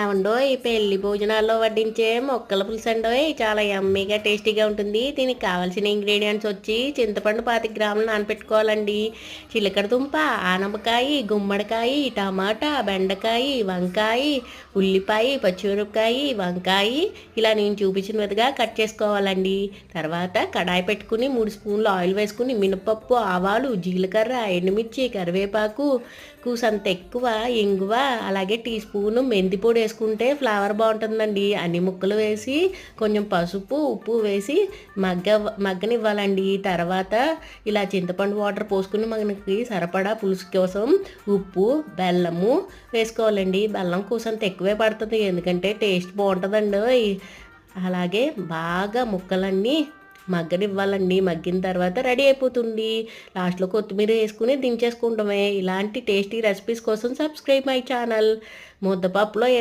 ఏమండో ఈ పెళ్ళి భోజనాల్లో వడ్డించే మొక్కల పులుసు అండోయ్ చాలా యమ్మీగా టేస్టీగా ఉంటుంది. దీనికి కావాల్సిన ఇంగ్రీడియంట్స్ వచ్చి చింతపండు పాతి గ్రాములు నానపెట్టుకోవాలండి. చిలకడ దుంప ఆనపకాయ గుమ్మడికాయ టమాటా బెండకాయ వంకాయ ఉల్లిపాయ పచ్చిమిరపకాయ వంకాయ. ఇలా నేను చూపించిన విధంగా కట్ చేసుకోవాలండి. తర్వాత కడాయి పెట్టుకుని మూడు స్పూన్లు ఆయిల్ వేసుకుని మినపప్పు ఆవాలు జీలకర్ర ఎండుమిర్చి కరివేపాకు కూసంత ఎక్కువ ఇంగువ అలాగే టీ స్పూన్ మెంతి పొడి వేసుకుంటే ఫ్లేవర్ బాగుంటుందండి. అన్ని ముక్కలు వేసి కొంచెం పసుపు ఉప్పు వేసి మగ్గ మగ్గనివ్వాలండి. తర్వాత ఇలా చింతపండు వాటర్ పోసుకుని మనకి సరిపడా పులుసు కోసం ఉప్పు బెల్లము వేసుకోవాలండి. బెల్లం కూసంత ఎక్కువే పడుతుంది. ఎందుకంటే టేస్ట్ బాగుంటుందండి. అలాగే బాగా ముక్కలన్నీ మగ్గనివ్వాలండి. మగ్గిన తర్వాత రెడీ అయిపోతుంది. లాస్ట్లో కొత్తిమీర వేసుకుని దించేసుకుంటామే. ఇలాంటి టేస్టీ రెసిపీస్ కోసం సబ్స్క్రైబ్ మై ఛానల్. ముద్దపప్పులో